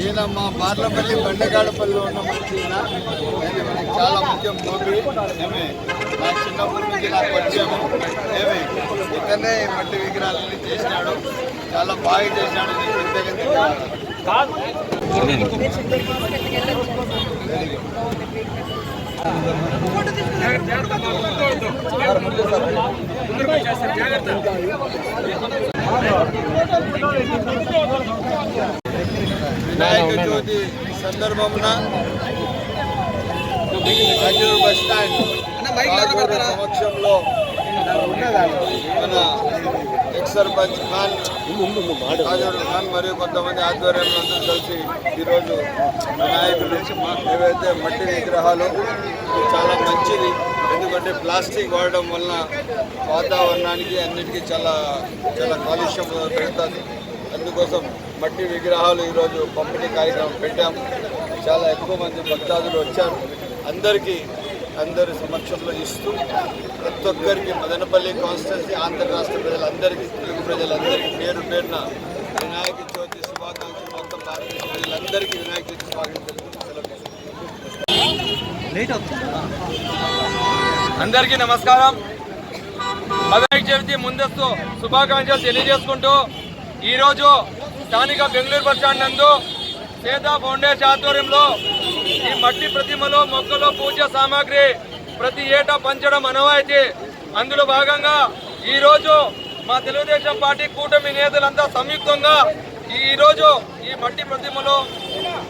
ఈయన మా బార్లపల్లి బండగాడపల్లిలో ఉన్న మనిషి ఈయన మనకి చాలా ముఖ్యం గోపి ఏమి నా చిన్నప్పటి నుంచి నాకు పరిచయం ఏమి ఇతనే మట్టి విగ్రహాలన్నీ చేసినాడు. చాలా బాగా చేసినాడు. నీకు కృతజ్ఞతలు. వినాయక చవితి సందర్భమున రాజూరు బస్ స్టాండ్ సమక్షంలో మన ఎక్స్ సర్పంచ్ ఖాన్ రాజూరు ఖాన్ మరియు కొంతమంది ఆధ్వర్యంలో కలిసి ఈరోజు వినాయకుడు ఏవైతే మట్టి విగ్రహాలు. చాలా మంచిది. ఎందుకంటే ప్లాస్టిక్ వాడడం వలన వాతావరణానికి అన్నిటికీ చాలా చాలా కాలుష్యం పెరుగుతుంది. అందుకోసం మట్టి విగ్రహాలు ఈరోజు పంపిణీ కార్యక్రమం పెట్టాము చాలా ఎక్కువ మంది భక్తాదులు వచ్చారు. అందరికీ అందరి సమక్షంలో ఇస్తూ ప్రతి ఒక్కరికి మదనపల్లి కాన్స్టిట్యూన్సీ ఆంధ్ర రాష్ట్ర ప్రజలందరికీ తెలుగు ప్రజలందరికీ పేరు పేరున వినాయక చవితి శుభాకాంక్షలు మొత్తం భారతదేశ ప్రజలందరికీ వినాయక చవితి శుభాకాంక్షలు సెలవు అవుతుంది? అందరికీ నమస్కారం. పదవి చవితి ముందస్తు శుభాకాంక్షలు తెలియజేసుకుంటూ ఈరోజు స్థానిక బెంగళూరు బస్ స్టాండ్ నందు సేదా ఫౌండేషన్ ఆధ్వర్యంలో ఈ మట్టి ప్రతిమలు మొక్కలు పూజ సామాగ్రి ప్రతి ఏటా పంచడం అనవాయితీ. అందులో భాగంగా ఈరోజు మా తెలుగుదేశం పార్టీ కూటమి నేతలంతా సంయుక్తంగా ఈరోజు ఈ మట్టి ప్రతిమలు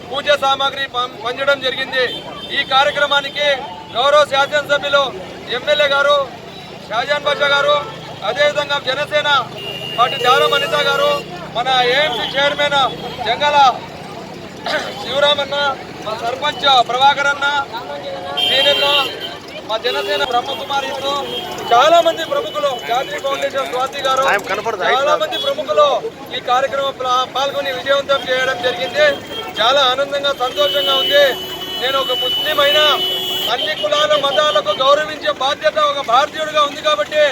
పూజ సామాగ్రి పం- పంచడం జరిగింది. ఈ కార్యక్రమానికి గౌరవ శాసనసభ్యులు ఎమ్మెల్యే గారు షాజాన్ బాషా గారు అదేవిధంగా జనసేన పార్టీ దారం అనిత గారు మన ఏఎంసీ చైర్మన్ జంగల శివరామన్న మా సర్పంచ్ ప్రభాకర్ అన్న సీనియర్ల మా జనసేన బ్రహ్మకుమారితో చాలా మంది ప్రముఖులు జాతీయ ఫౌండేషన్ స్వాతి గారు చాలా మంది ప్రముఖులు ఈ కార్యక్రమం ప్లా- పాల్గొని విజయవంతం చేయడం జరిగింది. చాలా ఆనందంగా సంతోషంగా ఉంది. నేను ఒక ముస్లిం అయినా అన్ని కులాల మతాలకు గౌరవించే బాధ్యత ఒక భారతీయుడిగా ఉంది కాబట్టి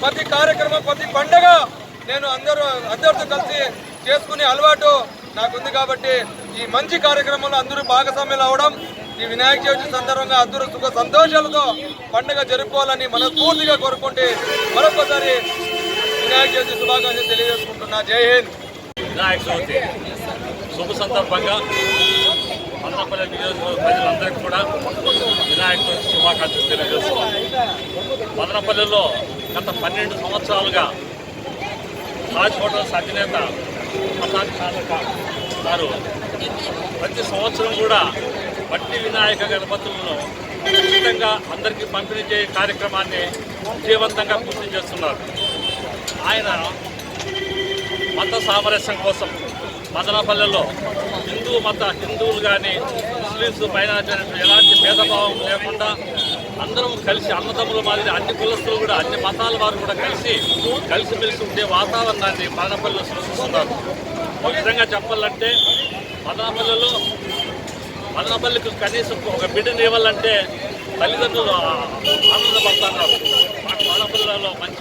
ప్రతి కార్యక్రమం ప్రతి పండగ నేను అందరూ అందరితో కలిసి చేసుకునే అలవాటు నాకుంది కాబట్టి ఈ మంచి కార్యక్రమంలో అందరూ భాగస్వామ్యులు అవడం ఈ వినాయక చవితి సందర్భంగా అందరూ సుఖ సంతోషాలతో పండుగ జరుపుకోవాలని మనస్ఫూర్తిగా కోరుకుంటే మరొకసారి వినాయక చవితి శుభాకాంక్షలు తెలియజేసుకుంటున్నా. జై హింద్. వినాయక చవితి. శుభ సందర్భంగా మదనపల్లి నియోజకవర్గ ప్రజలందరికీ కూడా వినాయక శుభాకాంక్షలు తెలియజేస్తున్నాం. మదనపల్లిలో గత పన్నెండు సంవత్సరాలుగా తాజ్ హోటల్స్ అధినేత ప్రసాద్ గారు ప్రతి సంవత్సరం కూడా మట్టి వినాయక గణపతులను ఉచితంగా అందరికీ పంపిణీ చేయ కార్యక్రమాన్ని విజయవంతంగా పూర్తి చేస్తున్నారు. ఆయన మత సామరస్యం కోసం మదనపల్లెలో హిందూ మత హిందువులు కానీ ముస్లిమ్స్ పైన ఎలాంటి భేదభావం లేకుండా అందరం కలిసి అన్నదమ్ముల మాదిరి అన్ని కులస్తులు కూడా అన్ని మతాల వారు కూడా కలిసి కలిసిమెలిసి ఉండే వాతావరణాన్ని మదనపల్లిలో సృష్టిస్తున్నారు. ఒక విధంగా చెప్పాలంటే మదనపల్లెలో మదనపల్లికి కనీసం ఒక బిడ్డని ఇవ్వాలంటే తల్లిదండ్రులు ఆనందపడుతున్నారు మాకు మదనపల్లిలో మంచి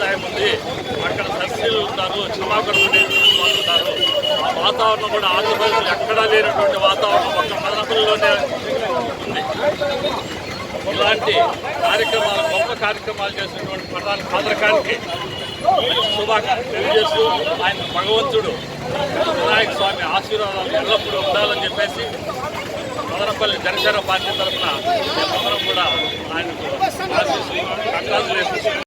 సాంప్రదాయం ఉంది. అక్కడ సస్యలు ఉంటారు క్షమాపణ వాళ్ళు ఉంటారు ఆ వాతావరణం కూడా ఆంధ్రప్రదేశ్లో ఎక్కడా లేనటువంటి వాతావరణం ఒక మదనపల్లిలోనే ఉంది. ఇలాంటి కార్యక్రమాలు గొప్ప కార్యక్రమాలు చేసినటువంటి ప్రధాన పథకానికి శుభాకాంక్షలు తెలియజేస్తూ ఆయన భగవంతుడు వినాయక స్వామి ఆశీర్వాదాలు ఎల్లప్పుడూ ఉండాలని చెప్పేసి మదనపల్లి జనసేన పార్టీ తరఫున మేమందరం కూడా ఆయనకు ఆశీస్సులు కంగ్రాచులేషన్స్